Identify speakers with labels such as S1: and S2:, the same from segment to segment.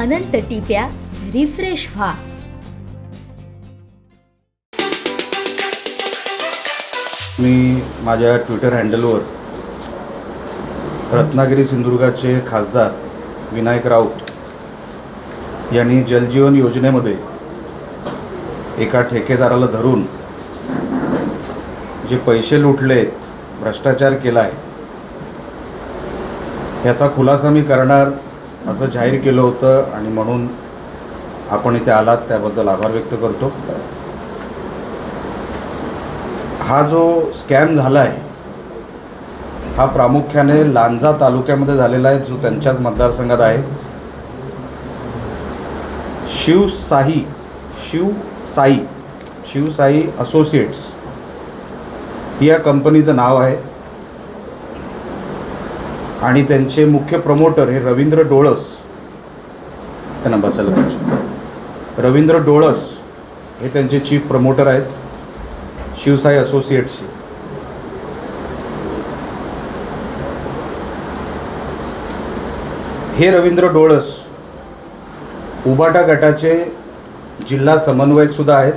S1: अनंत टिप्या refresh व्हा.
S2: मी माझ्या Twitter हँडलवर रत्नागिरी सिंधुदुर्गाचे खासदार विनायक राऊत यांनी जलजीवन योजनेमध्ये एका ठेकेदाराला धरून जे पैसे लुटलेत भ्रष्टाचार केला आहे याचा खुलासा मी करणार असं जाहीर केलं होतं आणि म्हणून आपण इथे आलात त्याबद्दल आभार व्यक्त करतो. हा जो स्कॅम झाला आहे हा प्रामुख्याने लांजा तालुक्यामध्ये झालेला आहे जो त्यांच्याच मतदारसंघात आहे. शिवसाई शिवसाई शिवसाई असोसिएट्स ही या कंपनीचं नाव आहे. आणि त्यांचे मुख्य प्रमोटर हे रवींद्र डोळस. त्यांना बसायला पाहिजे. रवींद्र डोळस हे त्यांचे चीफ प्रमोटर आहेत. शिवसाई असोसिएट्सचे हे रवींद्र डोळस उबाटा गटाचे जिल्हा समन्वयक सुद्धा आहेत.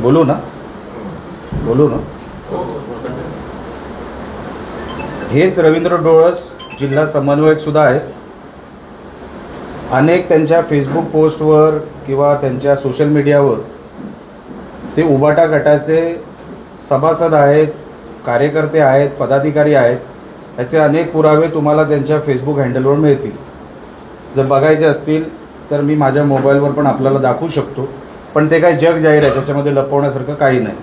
S2: बोलू ना? बोलू ना? हेच रवींद्र डोळस जिल्हा समन्वयक सुद्धा आहेत. अनेक त्यांच्या फेसबुक पोस्टवर किंवा त्यांच्या सोशल मीडियावर ते उबाटा गटाचे सभासद आहेत कार्यकर्ते आहेत पदाधिकारी आहेत. याचे अनेक पुरावे तुम्हाला त्यांच्या फेसबुक हँडलवर मिळतील. जर बघायचे असतील तर मी माझ्या मोबाईलवर पण आपल्याला दाखवू शकतो. पण ते काय जग जाहीर आहे त्याच्यामध्ये लपवण्यासारखं काही नाही.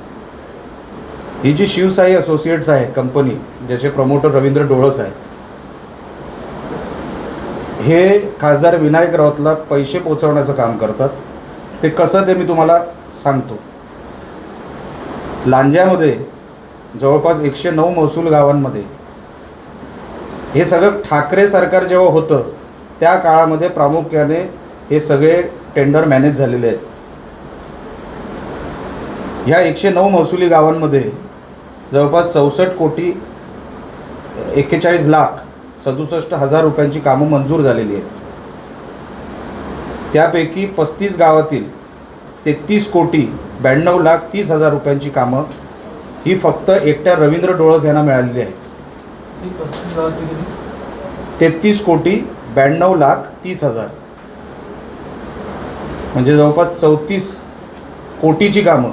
S2: ही जी शिवसाई असोसिएट्स आहे कंपनी ज्याचे प्रमोटर रवींद्र डोळस आहेत. हे खासदार विनायक राऊतला पैसे पोचवण्याचं काम करतात. ते कसं ते मी तुम्हाला सांगतो. लांज्यामध्ये जवळपास एकशे नऊ महसूल गावांमध्ये हे सगळं ठाकरे सरकार जेव्हा होतं त्या काळामध्ये प्रामुख्याने हे सगळे टेंडर मॅनेज झालेले आहेत. ह्या एकशे नऊ महसुली गावांमध्ये जवळपास चौसष्ट कोटी एक्केचाळीस लाख सदुसष्ट हजार रुपयांची कामं मंजूर झालेली आहेत. त्यापैकी पस्तीस गावातील तेहतीस कोटी ब्याण्णव लाख तीस हजार रुपयांची कामं ही फक्त एकट्या रवींद्र डोळस यांना मिळालेली आहेत. तेहतीस कोटी ब्याण्णव लाख तीस हजार. म्हणजे जवळपास चौतीस कोटीची कामं.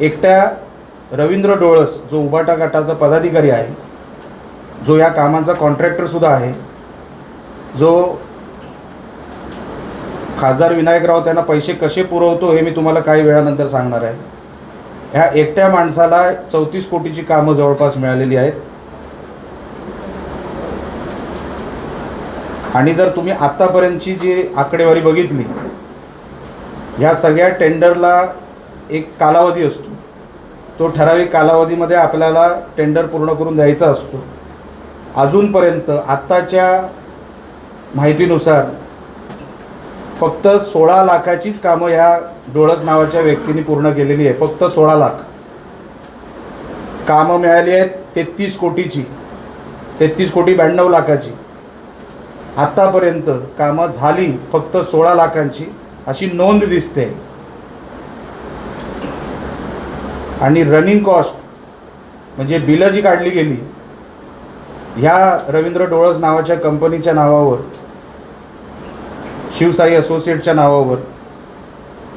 S2: एकट्या रवींद्र डोळस जो उबाटा गटाचा पदाधिकारी आहे जो या कामांचा कॉन्ट्रॅक्टरसुद्धा आहे जो खासदार विनायक त्यांना पैसे कसे पुरवतो हे मी तुम्हाला काही वेळानंतर सांगणार आहे. ह्या एकट्या माणसाला चौतीस कोटीची कामं जवळपास मिळालेली आहेत. आणि जर तुम्ही आत्तापर्यंतची जी आकडेवारी बघितली ह्या सगळ्या टेंडरला एक कालावधी असतो. तो ठराविक कालावधीमध्ये आपल्याला टेंडर पूर्ण करून द्यायचा असतो. अजूनपर्यंत आत्ताच्या माहितीनुसार फक्त सोळा लाखाचीच कामं ह्या डोळस नावाच्या व्यक्तीने पूर्ण केलेली आहे. फक्त सोळा लाख. कामं मिळाली आहेत तेहतीस कोटीची. तेहतीस कोटी ब्याण्णव लाखाची. आत्तापर्यंत कामं झाली फक्त सोळा लाखांची अशी नोंद दिसते. आणि रनिंग कॉस्ट म्हणजे बिलं जी काढली गेली ह्या रवींद्र डोळस नावाच्या कंपनीच्या नावावर शिवसाई असोसिएटच्या नावावर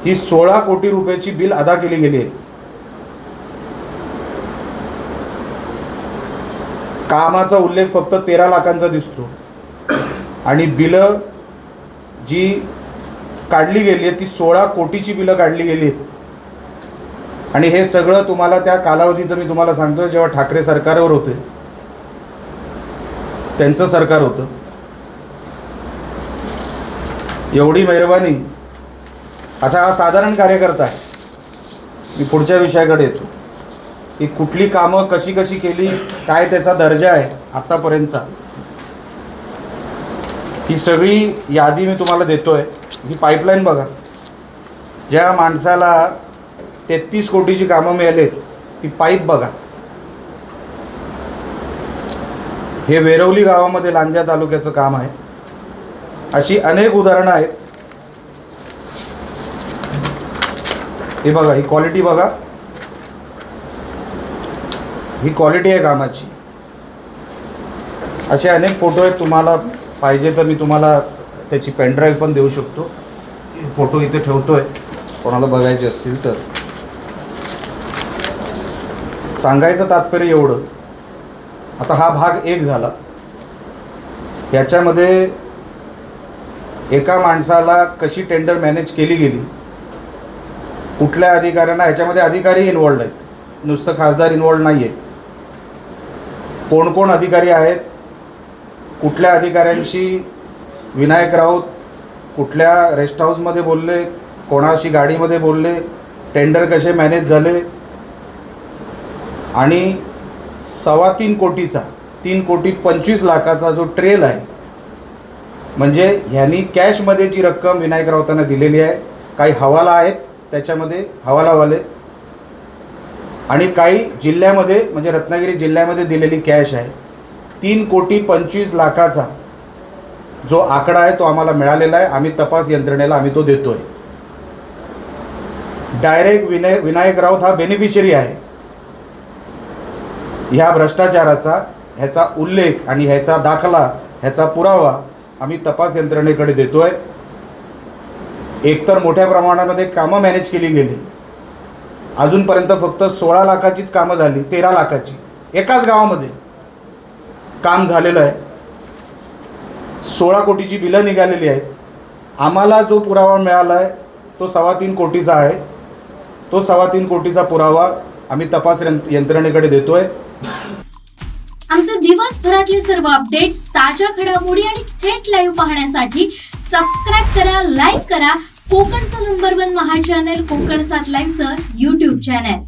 S2: ही सोळा कोटी रुपयाची बिल अदा केली गेली आहेत कामाचा उल्लेख फक्त तेरा लाखांचा दिसतो. आणि बिलं जी काढली गेली आहेत ती सोळा कोटीची बिलं काढली गेली आहेत. आणि हे सगळं तुम्हाला त्या कालावधीचं मी तुम्हाला सांगतो जेव्हा ठाकरे सरकारवर होते. त्यांचं सरकार होतं. एवढी मेहरबानी. आता हा साधारण कार्यकर्ता आहे. मी पुढच्या विषयाकडे येतो. की कुठली कामं कशी कशी केली काय त्याचा दर्जा आहे आत्तापर्यंतचा ही सगळी यादी मी तुम्हाला देतो आहे ही पाईपलाईन बघा. ज्या माणसाला तेहतीस कोटीची कामं मिळालीत ती पाईप बघा. हे वेरवली गावामध्ये लांजा तालुक्याचं काम आहे. अशी अनेक उदाहरणं आहेत. हे बघा ही क्वालिटी बघा. ही क्वालिटी आहे कामाची. असे अनेक फोटो आहेत तुम्हाला पाहिजे तर मी तुम्हाला त्याची पेनड्राईव्ह पण देऊ शकतो. फोटो इथे ठेवतोय. कोणाला बघायचे असतील तर. सांगायचं तात्पर्य एवढं. आता हा भाग एक झाला. याच्यामध्ये एका माणसाला कशी टेंडर मॅनेज केली गेली कुठल्या अधिकाऱ्यांना ह्याच्यामध्ये अधिकारी इन्वॉल्ड आहेत. नुसतं खासदार इन्वॉल्ड नाही आहेत कोण कोण अधिकारी आहेत कुठल्या अधिकाऱ्यांशी विनायक राऊत कुठल्या रेस्ट हाऊसमध्ये बोलले कोणाशी गाडीमध्ये बोलले टेंडर कसे मॅनेज झाले आणि सव्वा तीन कोटीचा तीन कोटी पंचवीस लाखाचा जो ट्रेल आहे म्हणजे ह्यांनी कॅशमध्ये जी रक्कम विनायक राऊतांना दिलेली आहे काही हवाला आहेत त्याच्यामध्ये हवालावाले आणि काही जिल्ह्यामध्ये म्हणजे रत्नागिरी जिल्ह्यामध्ये दिलेली कॅश आहे. तीन कोटी पंचवीस लाखाचा जो आकडा आहे तो आम्हाला मिळालेला आहे आम्ही तपास यंत्रणेला आम्ही तो देतो आहे डायरेक्ट विनय विनायक राऊत हा बेनिफिशरी आहे. ह्या भ्रष्टाचाराचा ह्याचा उल्लेख आणि ह्याचा दाखला ह्याचा पुरावा आम्ही तपास यंत्रणेकडे देतो आहे एकतर मोठ्या प्रमाणामध्ये कामं मॅनेज केली गेली. अजूनपर्यंत फक्त सोळा लाखाचीच कामं झाली तेरा लाखाची. एकाच गावामध्ये काम झालेलं आहे. सोळा कोटीची बिलं निघालेली आहेत. आम्हाला जो पुरावा मिळाला आहे तो सव्वा तीन कोटीचा आहे. तो सव्वा तीन कोटीचा पुरावा आम्ही तपास यंत्रणेकडे देतोय.
S3: आमचे दिवसभरातले सर्व अपडेट्स ताज्या घडामोडी आणि थेट लाईव्ह पाहण्यासाठी सबस्क्राईब करा लाईक करा. कोकणचं नंबर वन महा चॅनल कोकण सात लाईव्हचं युट्यूब चॅनल